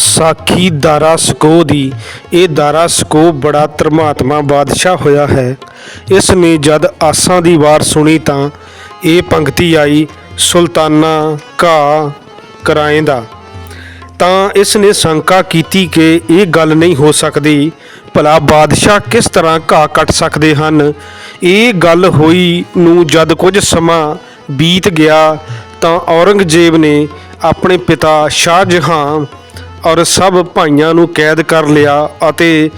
ਸਾਖੀ ਦਾਰਾ ਸਕੋ ਦੀ। ਇਹ ਦਾਰਾ ਸਕੋ ਬੜਾ ਧਰਮਾਤਮਾ ਬਾਦਸ਼ਾਹ ਹੋਇਆ ਹੈ। ਇਸ ਨੇ ਜਦ ਆਸਾਂ ਦੀ ਵਾਰ ਸੁਣੀ ਤਾਂ ਇਹ ਪੰਕਤੀ ਆਈ, ਸੁਲਤਾਨਾ ਘਾ ਕਰਾਏਂਦਾ। ਤਾਂ ਇਸ ਨੇ ਸ਼ੰਕਾ ਕੀਤੀ ਕਿ ਇਹ ਗੱਲ ਨਹੀਂ ਹੋ ਸਕਦੀ। ਭਲਾ ਬਾਦਸ਼ਾਹ ਕਿਸ ਤਰ੍ਹਾਂ ਘਾਹ ਕੱਟ ਸਕਦੇ ਹਨ? ਇਹ ਗੱਲ ਹੋਈ ਨੂੰ ਜਦ ਕੁਝ ਸਮਾਂ ਬੀਤ ਗਿਆ ਤਾਂ ਔਰੰਗਜ਼ੇਬ ਨੇ ਆਪਣੇ ਪਿਤਾ ਸ਼ਾਹਜਹਾਂ ਔਰ ਸਭ ਭਾਈਆਂ ਨੂੰ ਕੈਦ ਕਰ ਲਿਆ ਅਤੇ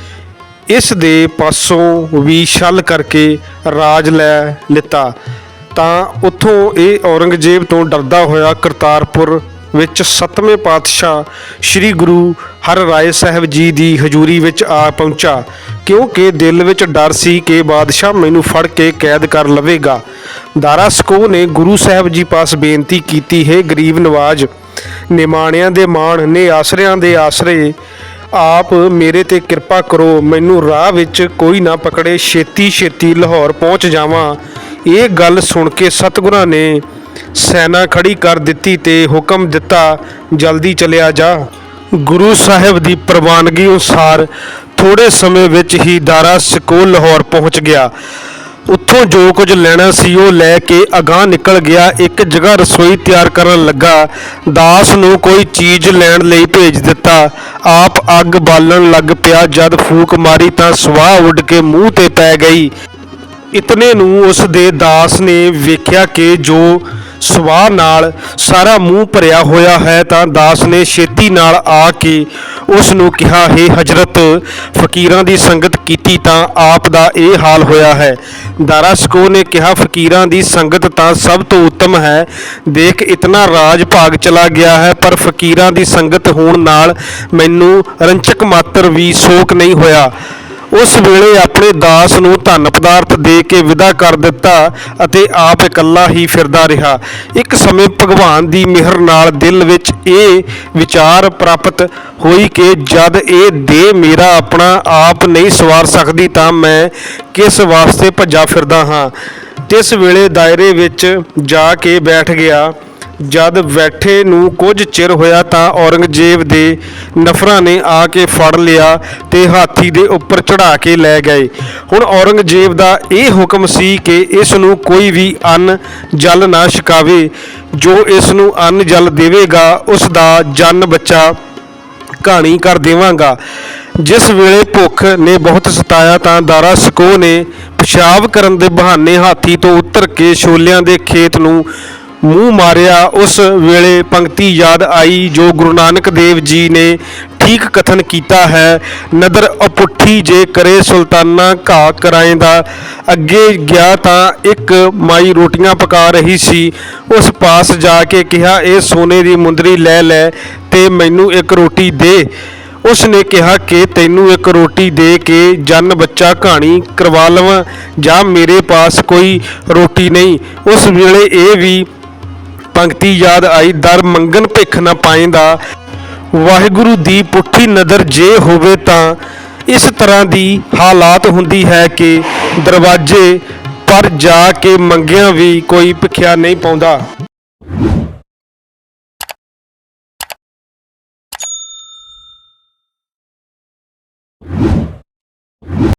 ਇਸ ਦੇ ਪਾਸੋਂ ਵੀ ਛਲ ਕਰਕੇ ਰਾਜ ਲੈ ਲਿੱਤਾ। ਤਾਂ ਉੱਥੋਂ ਇਹ ਔਰੰਗਜ਼ੇਬ ਤੋਂ ਡਰਦਾ ਹੋਇਆ ਕਰਤਾਰਪੁਰ ਵਿੱਚ ਸੱਤਵੇਂ ਪਾਤਸ਼ਾਹ ਸ੍ਰੀ ਗੁਰੂ ਹਰ ਰਾਏ ਸਾਹਿਬ ਜੀ ਦੀ ਹਜ਼ੂਰੀ ਵਿੱਚ ਆ ਪਹੁੰਚਾ, ਕਿਉਂਕਿ ਦਿਲ ਵਿੱਚ ਡਰ ਸੀ ਕਿ ਬਾਦਸ਼ਾਹ ਮੈਨੂੰ ਫੜ ਕੇ ਕੈਦ ਕਰ ਲਵੇਗਾ। ਦਾਰਾ ਸਕੋ ਨੇ ਗੁਰੂ ਸਾਹਿਬ ਜੀ ਪਾਸ ਬੇਨਤੀ ਕੀਤੀ, ਹੈ ਗਰੀਬ ਨਵਾਜ ਨਿਮਾਣਿਆਂ ਦੇ ਮਾਣ, ਨੇ ਆਸਰਿਆਂ ਦੇ ਆਸਰੇ। ਆਪ ਮੇਰੇ ਤੇ ਕਿਰਪਾ ਕਰੋ, ਮੈਨੂੰ ਰਾਹ ਵਿੱਚ ਕੋਈ ਨਾ ਪਕੜੇ ਛੇਤੀ ਛੇਤੀ ਲਾਹੌਰ ਪਹੁੰਚ ਜਾਵਾਂ। ਇਹ ਗੱਲ ਸੁਣ ਕੇ ਸਤਿਗੁਰਾਂ ਨੇ ਸੈਨਾ ਖੜੀ ਕਰ ਦਿੱਤੀ ਤੇ ਹੁਕਮ ਦਿੱਤਾ, ਜਲਦੀ ਚਲਿਆ ਜਾ। ਗੁਰੂ ਸਾਹਿਬ ਦੀ ਪ੍ਰਵਾਨਗੀ ਅਨੁਸਾਰ ਥੋੜੇ ਸਮੇਂ ਵਿੱਚ ਹੀ ਦਾਰਾ ਸਕੋ ਲਾਹੌਰ ਪਹੁੰਚ ਗਿਆ। ਉੱਥੋਂ ਜੋ ਕੁਝ ਲੈਣਾ ਸੀ ਉਹ ਲੈ ਕੇ ਅਗਾਹ ਨਿਕਲ ਗਿਆ, ਇੱਕ ਜਗ੍ਹਾ ਰਸੋਈ ਤਿਆਰ ਕਰਨ ਲੱਗਾ, ਦਾਸ ਨੂੰ ਕੋਈ ਚੀਜ਼ ਲੈਣ ਲਈ ਭੇਜ ਦਿੱਤਾ। ਆਪ ਅੱਗ ਬਾਲਣ ਲੱਗ ਪਿਆ, ਜਦ ਫੂਕ ਮਾਰੀ ਤਾਂ ਸਵਾਹ ਉੱਡ ਕੇ ਮੂੰਹ ਤੇ ਪੈ ਗਈ। ਇਤਨੇ ਨੂੰ ਉਸ ਦੇ ਦਾਸ ਨੇ ਵੇਖਿਆ ਕਿ ਜੋ ਸਵਾਹ ਨਾਲ ਸਾਰਾ ਮੂੰਹ ਭਰਿਆ ਹੋਇਆ ਹੈ ਤਾਂ ਦਾਸ ਨੇ ਛੇਤੀ ਨਾਲ ਆ ਕੇ ਉਸ ਨੂੰ ਕਿਹਾ, ਹੈ ਹਜ਼ਰਤ, ਫਕੀਰਾਂ ਦੀ ਸੰਗਤ ਕੀਤੀ ਤਾਂ ਆਪ ਦਾ ਇਹ ਹਾਲ ਹੋਇਆ ਹੈ ਦਾਰਾ ਸਕੋ ਨੇ ਕਿਹਾ, ਫਕੀਰਾਂ ਦੀ ਸੰਗਤ ਤਾਂ ਸਭ ਤੋਂ ਉੱਤਮ ਹੈ। ਦੇਖ, ਇਤਨਾ ਰਾਜ ਭਾਗ ਚਲਾ ਗਿਆ ਹੈ, ਪਰ ਫਕੀਰਾਂ ਦੀ ਸੰਗਤ ਹੋਣ ਨਾਲ ਮੈਨੂੰ ਰੰਚਕ ਮਾਤਰ ਵੀ ਸ਼ੋਕ ਨਹੀਂ ਹੋਇਆ। ਉਸ ਵੇਲੇ ਆਪਣੇ ਦਾਸ ਨੂੰ ਧਨ ਪਦਾਰਥ ਦੇ ਕੇ ਵਿਦਾ ਕਰ ਦਿੱਤਾ ਅਤੇ ਆਪ ਇਕੱਲਾ ਹੀ ਫਿਰਦਾ ਰਿਹਾ। ਇੱਕ ਸਮੇਂ ਭਗਵਾਨ ਦੀ ਮਿਹਰ ਨਾਲ ਦਿਲ ਵਿੱਚ ਇਹ ਵਿਚਾਰ ਪ੍ਰਾਪਤ ਹੋਈ ਕਿ ਜਦ ਇਹ ਦੇਹ ਮੇਰਾ ਆਪਣਾ ਆਪ ਨਹੀਂ ਸਵਾਰ ਸਕਦੀ ਤਾਂ ਮੈਂ ਕਿਸ ਵਾਸਤੇ ਭੱਜਾ ਫਿਰਦਾ ਹਾਂ। ਤਿਸ ਵੇਲੇ ਦਾਇਰੇ ਵਿੱਚ ਜਾ ਕੇ ਬੈਠ ਗਿਆ। ਜਦ ਬੈਠੇ ਨੂੰ ਕੁਝ ਚਿਰ ਹੋਇਆ ਤਾਂ ਔਰੰਗਜ਼ੇਬ ਦੇ ਨਫਰਾਂ ਨੇ ਆ ਕੇ ਫੜ ਲਿਆ ਤੇ ਹਾਥੀ ਦੇ ਉੱਪਰ ਚੜਾ ਕੇ ਲੈ ਗਏ। ਹੁਣ ਔਰੰਗਜ਼ੇਬ ਦਾ ਇਹ ਹੁਕਮ ਸੀ ਕਿ ਇਸ ਨੂੰ ਕੋਈ ਵੀ ਅੰਨ ਜਲ ਨਾ ਛਕਾਵੇ। ਜੋ ਇਸ ਨੂੰ ਅੰਨ ਜਲ ਦੇਵੇਗਾ, ਉਸ ਦਾ ਜਨ ਬੱਚਾ ਕਹਾਣੀ ਕਰ ਦੇਵਾਂਗਾ। ਜਿਸ ਵੇਲੇ ਭੁੱਖ ਨੇ ਬਹੁਤ ਸਤਾਇਆ ਤਾਂ ਦਾਰਾ ਸਕੋ ਨੇ ਪਿਸ਼ਾਬ ਕਰਨ ਦੇ ਬਹਾਨੇ ਹਾਥੀ ਤੋਂ ਉਤਰ ਕੇ ਛੋਲਿਆਂ ਦੇ ਖੇਤ ਨੂੰ ਮੂੰਹ ਮਾਰਿਆ, ਉਸ ਵੇਲੇ ਪੰਕਤੀ ਯਾਦ ਆਈ ਜੋ ਗੁਰੂ ਨਾਨਕ ਦੇਵ ਜੀ ਨੇ ਠੀਕ ਕਥਨ ਕੀਤਾ ਹੈ, ਨਦਰ ਅਪੁੱਠੀ ਜੇ ਕਰੇ ਸੁਲਤਾਨਾ ਘਾ ਕਰਾਏਂਦਾ ਅੱਗੇ ਗਿਆ ਤਾਂ ਇੱਕ ਮਾਈ ਰੋਟੀਆਂ ਪਕਾ ਰਹੀ ਸੀ। ਉਸ ਪਾਸ ਜਾ ਕੇ ਕਿਹਾ, ਇਹ ਸੋਨੇ ਦੀ ਮੁੰਦਰੀ ਲੈ ਲੈ ਤੇ ਮੈਨੂੰ ਇੱਕ ਰੋਟੀ ਦੇ। ਉਸ ਨੇ ਕਿਹਾ ਕਿ ਤੈਨੂੰ ਇੱਕ ਰੋਟੀ ਦੇ ਕੇ ਜਨ ਬੱਚਾ ਕਹਾਣੀ ਕਰਵਾ ਲਵਾਂ ਜਾਂ ਮੇਰੇ ਪਾਸ ਕੋਈ ਰੋਟੀ ਨਹੀਂ। ਉਸ ਵੇਲੇ ਇਹ ਵੀ ਪੰਕਤੀ ਯਾਦ ਆਈ, ਦਰ ਮੰਗਨ ਭਿੱਖ ਨਾ ਪਾਏਂਦਾ ਵਾਹਿਗੁਰੂ ਦੀ ਪੁੱਠੀ ਨਜ਼ਰ ਜੇ ਹੋਵੇ ਤਾਂ ਇਸ ਤਰ੍ਹਾਂ ਦੀ ਹਾਲਾਤ ਹੁੰਦੀ ਹੈ ਕਿ ਦਰਵਾਜ਼ੇ ਪਰ ਜਾ ਕੇ ਮੰਗਿਆਂ ਵੀ ਕੋਈ ਭਿਖਿਆ ਨਹੀਂ ਪਾਉਂਦਾ।